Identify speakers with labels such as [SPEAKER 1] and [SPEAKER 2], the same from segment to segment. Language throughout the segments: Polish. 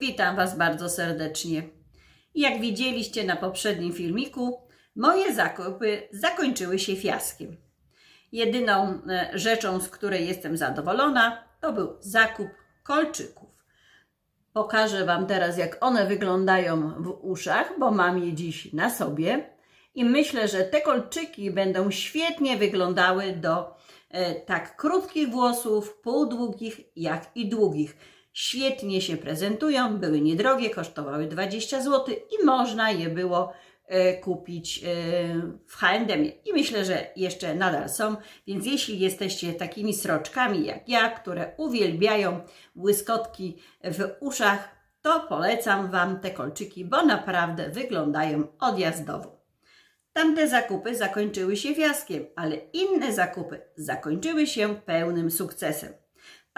[SPEAKER 1] Witam Was bardzo serdecznie. Jak widzieliście na poprzednim filmiku, moje zakupy zakończyły się fiaskiem. Jedyną e, rzeczą, z której jestem zadowolona, to był zakup kolczyków. Pokażę Wam teraz, jak one wyglądają w uszach, bo mam je dziś na sobie. I myślę, że te kolczyki będą świetnie wyglądały do e, tak krótkich włosów, półdługich, jak i długich. Świetnie się prezentują, były niedrogie, kosztowały 20 zł i można je było e, kupić e, w H&M. I myślę, że jeszcze nadal są, więc jeśli jesteście takimi sroczkami jak ja, które uwielbiają błyskotki w uszach, to polecam Wam te kolczyki, bo naprawdę wyglądają odjazdowo. Tamte zakupy zakończyły się fiaskiem, ale inne zakupy zakończyły się pełnym sukcesem.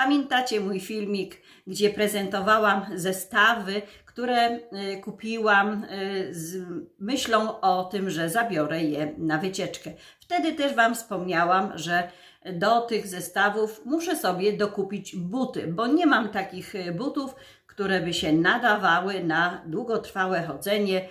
[SPEAKER 1] Pamiętacie mój filmik, gdzie prezentowałam zestawy, które y, kupiłam y, z myślą o tym, że zabiorę je na wycieczkę. Wtedy też Wam wspomniałam, że do tych zestawów muszę sobie dokupić buty, bo nie mam takich y, butów, które by się nadawały na długotrwałe chodzenie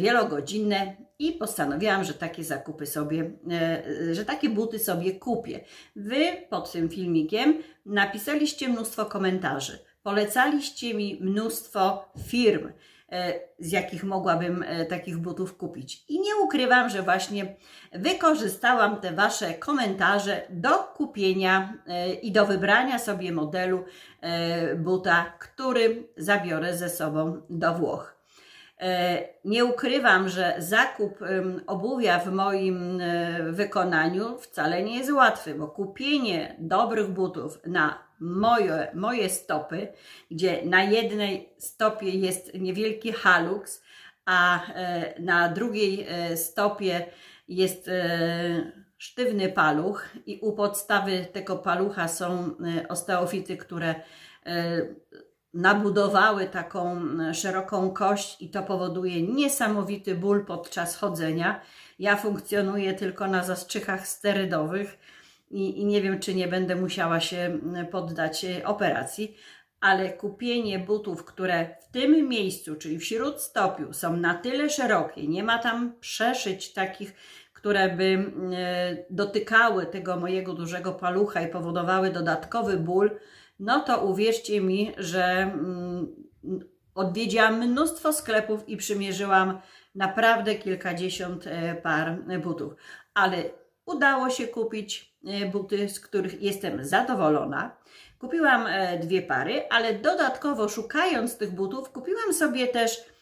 [SPEAKER 1] wielogodzinne i postanowiłam, że takie zakupy sobie, e, że takie buty sobie kupię. Wy pod tym filmikiem napisaliście mnóstwo komentarzy, polecaliście mi mnóstwo firm, e, z jakich mogłabym e, takich butów kupić. I nie ukrywam, że właśnie wykorzystałam te Wasze komentarze do kupienia i do wybrania sobie modelu buta, który zabiorę ze sobą do Włoch. E, Nie ukrywam, że zakup obuwia w moim e, wykonaniu wcale nie jest łatwy, bo kupienie dobrych butów na moje, moje stopy, gdzie na jednej stopie jest niewielki halux, a e, na drugiej stopie jest sztywny paluch i u podstawy tego palucha są osteofity, które nabudowały taką mm, szeroką kość i to powoduje niesamowity ból podczas chodzenia. Ja funkcjonuję tylko na zastrzychach sterydowych i, i nie wiem, czy nie będę musiała się poddać e, operacji, ale kupienie butów, które w tym miejscu, czyli w śródstopiu, są na tyle szerokie, nie ma tam przeszyć takich, które by e, dotykały tego mojego dużego palucha i powodowały dodatkowy ból, no to uwierzcie mi, że mm, odwiedziłam mnóstwo sklepów i przymierzyłam naprawdę kilkadziesiąt e, par butów. Ale udało się kupić e, buty, z których jestem zadowolona. Kupiłam e, dwie pary, ale dodatkowo szukając tych butów, kupiłam sobie też,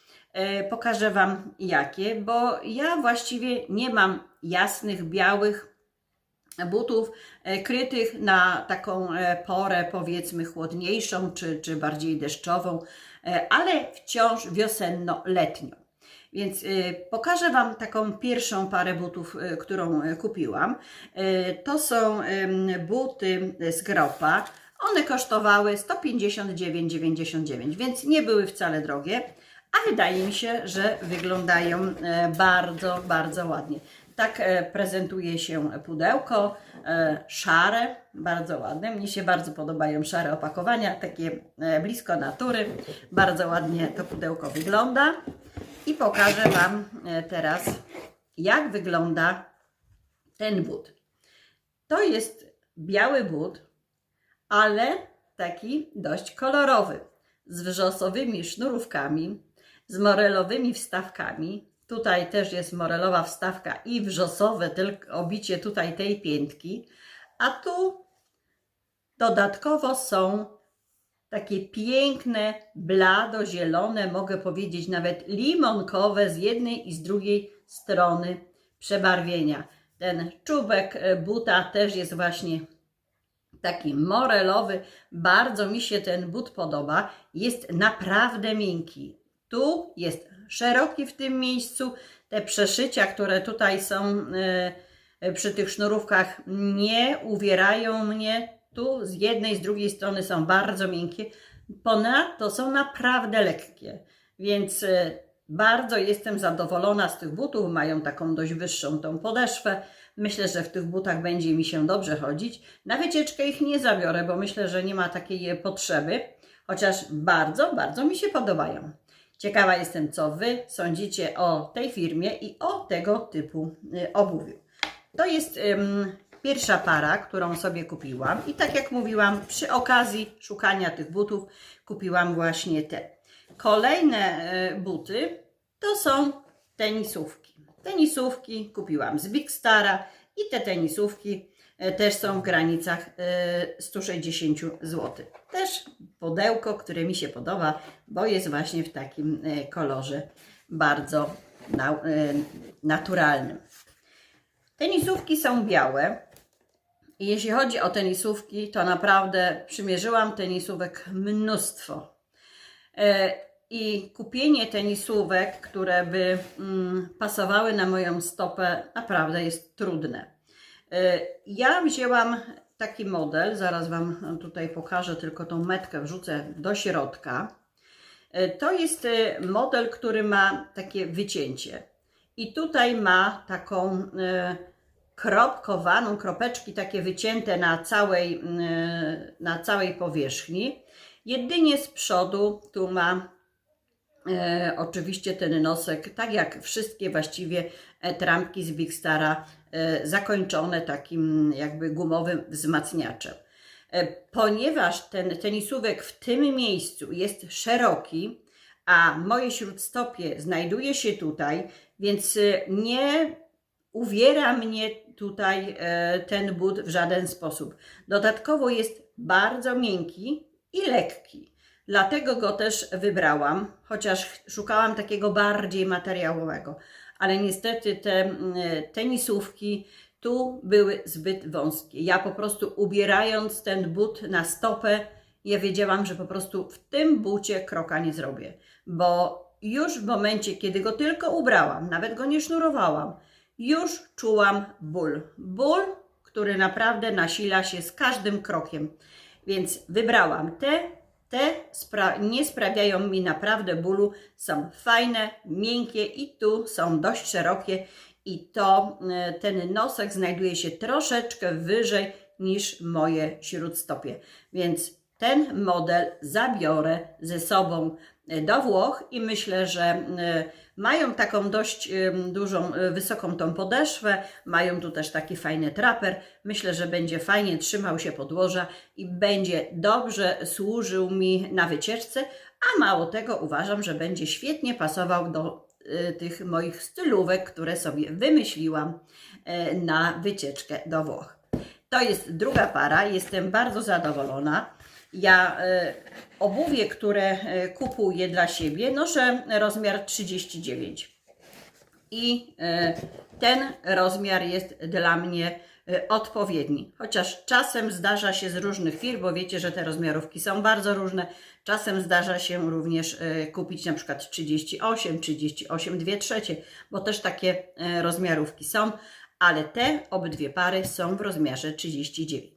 [SPEAKER 1] pokażę Wam jakie, bo ja właściwie nie mam jasnych, białych butów e, krytych na taką e, porę powiedzmy chłodniejszą czy, czy bardziej deszczową, e, ale wciąż wiosenno-letnią. Więc pokażę Wam taką pierwszą parę butów, którą kupiłam. To są buty z Gropa. One kosztowały 159,99, więc nie były wcale drogie, a wydaje mi się, że wyglądają bardzo, bardzo ładnie. Tak e, prezentuje się pudełko, e, szare, bardzo ładne. Mnie się bardzo podobają szare opakowania, takie e, blisko natury. Bardzo ładnie to pudełko wygląda. I pokażę Wam teraz, jak wygląda ten but. To jest biały but, ale taki dość kolorowy, z wrzosowymi sznurówkami, z morelowymi wstawkami. Tutaj też jest morelowa wstawka i wrzosowe, tylko obicie tutaj tej piętki. A tu dodatkowo są takie piękne, blado-zielone, mogę powiedzieć nawet limonkowe z jednej i z drugiej strony przebarwienia. Ten czubek e, buta też jest właśnie taki morelowy. Bardzo mi się ten but podoba. Jest naprawdę miękki. Tu jest szeroki w tym miejscu. Te przeszycia, które tutaj są e, przy tych sznurówkach, nie uwierają mnie. Tu z jednej, z drugiej strony są bardzo miękkie. Ponadto są naprawdę lekkie. Więc e, bardzo jestem zadowolona z tych butów. Mają taką dość wyższą tą podeszwę. Myślę, że w tych butach będzie mi się dobrze chodzić. Na wycieczkę ich nie zabiorę, bo myślę, że nie ma takiej potrzeby. chociaż bardzo, bardzo mi się podobają. Ciekawa jestem, co Wy sądzicie o tej firmie i o tego typu y, obuwiu. To jest pierwsza para, którą sobie kupiłam i tak jak mówiłam, przy okazji szukania tych butów kupiłam właśnie te. Kolejne y, buty to są tenisówki. Tenisówki kupiłam z Big Stara i te tenisówki też są w granicach e, 160 zł. Też pudełko, które mi się podoba, bo jest właśnie w takim e, kolorze bardzo na, e, naturalnym. Tenisówki są białe. I jeśli chodzi o tenisówki, to naprawdę przymierzyłam tenisówek mnóstwo. E, I kupienie tenisówek, które by mm, pasowały na moją stopę, naprawdę jest trudne. E, Ja wzięłam taki model, zaraz Wam tutaj pokażę, tylko tą metkę wrzucę do środka. E, To jest e, model, który ma takie wycięcie. I tutaj ma taką kropkowaną, kropeczki takie wycięte na całej, na całej powierzchni. Jedynie z przodu tu ma e, oczywiście ten nosek, tak jak wszystkie właściwie e, trampki z Big Stara, e, zakończone takim jakby gumowym wzmacniaczem. E, ponieważ ten tenisówek w tym miejscu jest szeroki, a moje śródstopie znajduje się tutaj, więc e, nie uwiera mnie tutaj e, ten but w żaden sposób. Dodatkowo jest bardzo miękki i lekki. Dlatego go też wybrałam, chociaż ch- szukałam takiego bardziej materiałowego. Ale niestety te mm, tenisówki tu były zbyt wąskie. Ja po prostu ubierając ten but na stopę, ja wiedziałam, że po prostu w tym bucie kroka nie zrobię. Bo już w momencie, kiedy go tylko ubrałam, nawet go nie sznurowałam, już czułam ból. Ból, który naprawdę nasila się z każdym krokiem. Więc wybrałam te, te spra- nie sprawiają mi naprawdę bólu, są fajne, miękkie i tu są dość szerokie i to e, ten nosek znajduje się troszeczkę wyżej niż moje śródstopie. Więc ten model zabiorę ze sobą do Włoch i myślę, że e, mają taką dość em, dużą, e, wysoką tą podeszwę, mają tu też taki fajny traper. Myślę, że będzie fajnie trzymał się podłoża i będzie dobrze służył mi na wycieczce, a mało tego uważam, że będzie świetnie pasował do e, tych moich stylówek, które sobie wymyśliłam e, na wycieczkę do Włoch. To jest druga para, jestem bardzo zadowolona. Ja e, obuwie, które e, kupuję dla siebie, noszę rozmiar 39. I e, ten rozmiar jest dla mnie e, odpowiedni. Chociaż czasem zdarza się z różnych firm, bo wiecie, że te rozmiarówki są bardzo różne. Czasem zdarza się również kupić na przykład 38, 38, 2 trzecie, bo też takie rozmiarówki są, ale te obydwie pary są w rozmiarze 39.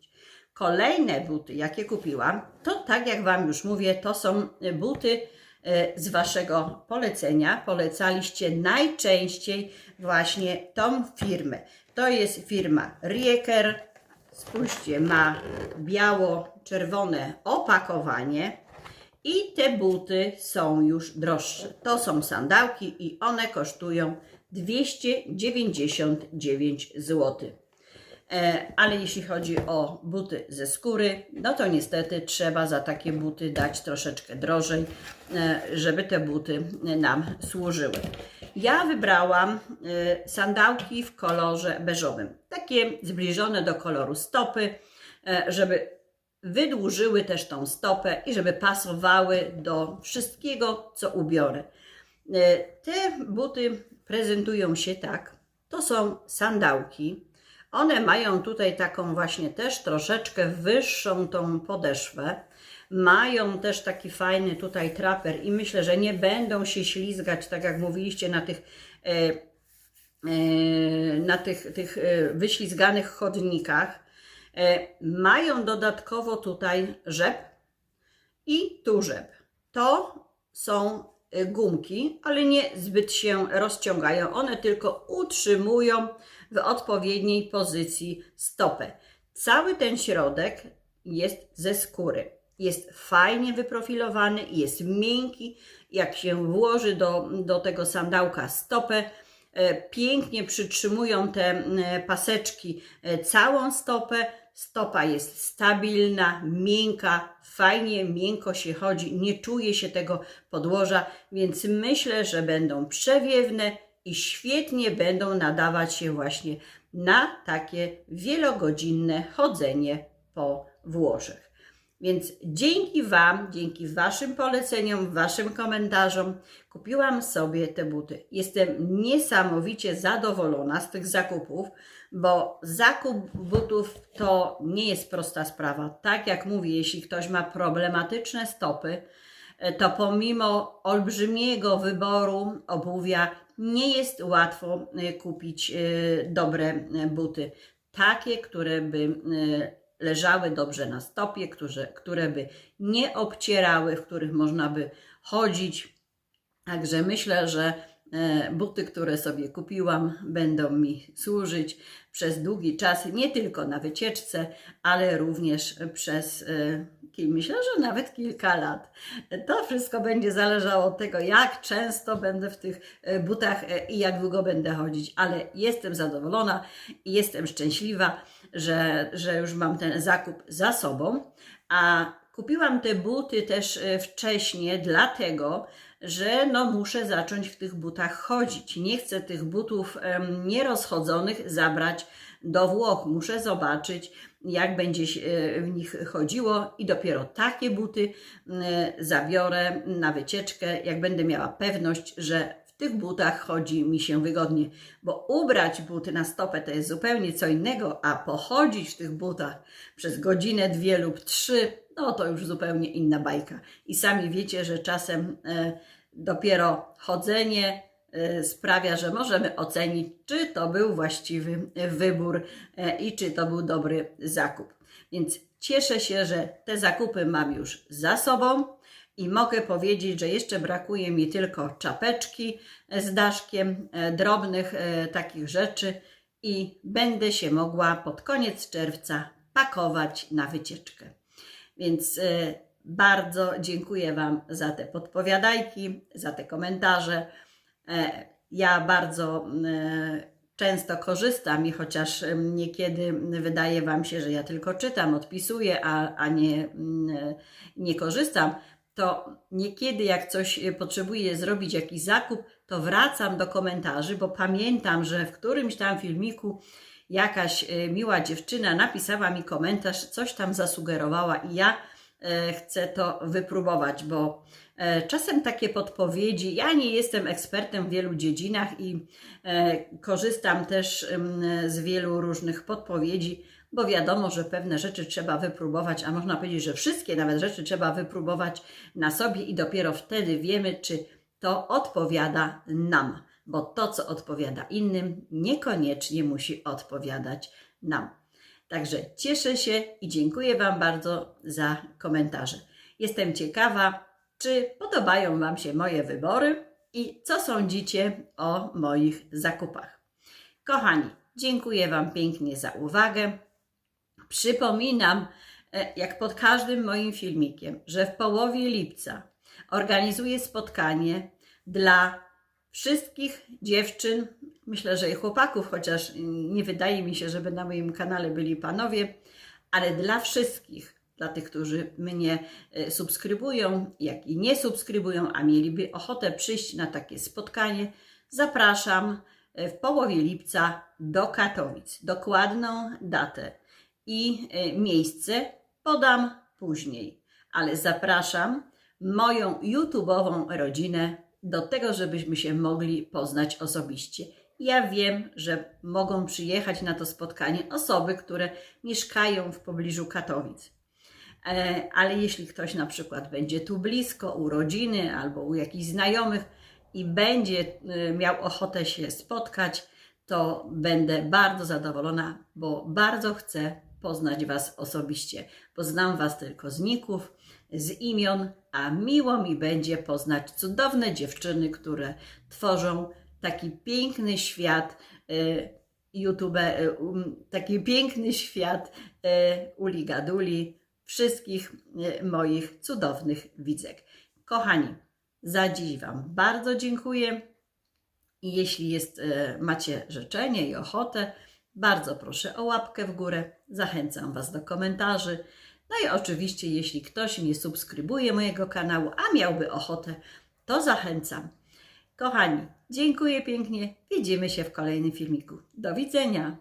[SPEAKER 1] Kolejne buty, jakie kupiłam, to tak jak Wam już mówię, to są buty e, z Waszego polecenia. Polecaliście najczęściej właśnie tą firmę. To jest firma Rieker. Spójrzcie, ma biało-czerwone opakowanie. I te buty są już droższe. To są sandałki i one kosztują 299 zł. E, Ale jeśli chodzi o buty ze skóry, no to niestety trzeba za takie buty dać troszeczkę drożej, e, żeby te buty nam służyły. Ja wybrałam e, sandałki w kolorze beżowym, takie zbliżone do koloru stopy, żeby wydłużyły też tą stopę i żeby pasowały do wszystkiego, co ubiorę. Te buty prezentują się tak. To są sandałki. One mają tutaj taką właśnie też troszeczkę wyższą tą podeszwę. Mają też taki fajny tutaj traper i myślę, że nie będą się ślizgać, tak jak mówiliście, na tych, e, e, na tych, tych e, wyślizganych chodnikach. Mają dodatkowo tutaj rzep i tu rzep. To są gumki, ale nie zbyt się rozciągają. One tylko utrzymują w odpowiedniej pozycji stopę. Cały ten środek jest ze skóry. jest fajnie wyprofilowany, jest miękki. Jak się włoży do, do tego sandałka stopę, e, pięknie przytrzymują te e, paseczki e, całą stopę. Stopa jest stabilna, miękka, fajnie, miękko się chodzi, nie czuje się tego podłoża, więc myślę, że będą przewiewne i świetnie będą nadawać się właśnie na takie wielogodzinne chodzenie po Włoszech. Więc dzięki Wam, dzięki Waszym poleceniom, Waszym komentarzom, kupiłam sobie te buty. Jestem niesamowicie zadowolona z tych zakupów, bo zakup butów to nie jest prosta sprawa. Tak jak mówię, jeśli ktoś ma problematyczne stopy, e, to pomimo olbrzymiego wyboru obuwia, nie jest łatwo e, kupić e, dobre buty. Takie, które by leżały dobrze na stopie, które, które by nie obcierały, w których można by chodzić. Także myślę, że buty, które sobie kupiłam, będą mi służyć przez długi czas, nie tylko na wycieczce, ale również przez, myślę, że nawet kilka lat. To wszystko będzie zależało od tego, jak często będę w tych e, butach i jak długo będę chodzić, ale jestem zadowolona i jestem szczęśliwa że, że już mam ten zakup za sobą. A kupiłam te buty też e, wcześniej, dlatego, że no muszę zacząć w tych butach chodzić. Nie chcę tych butów nierozchodzonych zabrać do Włoch. Muszę zobaczyć, jak będzie e, w nich chodziło i dopiero takie buty e, zabiorę na wycieczkę, jak będę miała pewność, że w tych butach chodzi mi się wygodnie, bo ubrać buty na stopę to jest zupełnie co innego, a pochodzić w tych butach przez godzinę, dwie lub trzy, no to już zupełnie inna bajka. I sami wiecie, że czasem e, dopiero chodzenie sprawia, że możemy ocenić, czy to był właściwy wybór e, i czy to był dobry zakup. Więc cieszę się, że te zakupy mam już za sobą i mogę powiedzieć, że jeszcze brakuje mi tylko czapeczki z daszkiem, drobnych takich rzeczy i będę się mogła pod koniec czerwca pakować na wycieczkę. Więc bardzo dziękuję Wam za te podpowiadajki, za te komentarze. Ja bardzo często korzystam i chociaż niekiedy wydaje Wam się, że ja tylko czytam, odpisuję, a, a nie, nie korzystam, to niekiedy jak coś e, potrzebuję zrobić, jakiś zakup, to wracam do komentarzy, bo pamiętam, że w którymś tam filmiku jakaś e, miła dziewczyna napisała mi komentarz, coś tam zasugerowała i ja e, chcę to wypróbować, bo czasem takie podpowiedzi, ja nie jestem ekspertem w wielu dziedzinach i korzystam też z wielu różnych podpowiedzi, bo wiadomo, że pewne rzeczy trzeba wypróbować, a można powiedzieć, że wszystkie nawet rzeczy trzeba wypróbować na sobie i dopiero wtedy wiemy, czy to odpowiada nam, bo to, co odpowiada innym, niekoniecznie musi odpowiadać nam. Także cieszę się i dziękuję Wam bardzo za komentarze. Jestem ciekawa, czy podobają Wam się moje wybory i co sądzicie o moich zakupach. Kochani, dziękuję Wam pięknie za uwagę. Przypominam, e, jak pod każdym moim filmikiem, że w połowie lipca organizuję spotkanie dla wszystkich dziewczyn, myślę, że i chłopaków, chociaż nie wydaje mi się, żeby na moim kanale byli panowie, ale dla wszystkich, dla tych, którzy mnie e, subskrybują, jak i nie subskrybują, a mieliby ochotę przyjść na takie spotkanie, zapraszam e, w połowie lipca do Katowic. Dokładną datę i e, miejsce podam później, ale zapraszam moją YouTube'ową rodzinę do tego, żebyśmy się mogli poznać osobiście. Ja wiem, że mogą przyjechać na to spotkanie osoby, które mieszkają w pobliżu Katowic. E, ale jeśli ktoś na przykład będzie tu blisko, u rodziny albo u jakichś znajomych i będzie e, miał ochotę się spotkać, to będę bardzo zadowolona, bo bardzo chcę poznać Was osobiście. Poznam Was tylko z ników, z imion, a miło mi będzie poznać cudowne dziewczyny, które tworzą taki piękny świat y, YouTube, y, um, taki piękny świat y, Uli Gaduli, wszystkich moich cudownych widzek. Kochani, za dziś Wam bardzo dziękuję. I jeśli jest, macie życzenie i ochotę, bardzo proszę o łapkę w górę. Zachęcam Was do komentarzy. No i oczywiście, jeśli ktoś nie subskrybuje mojego kanału, a miałby ochotę, to zachęcam. Kochani, dziękuję pięknie. Widzimy się w kolejnym filmiku. Do widzenia.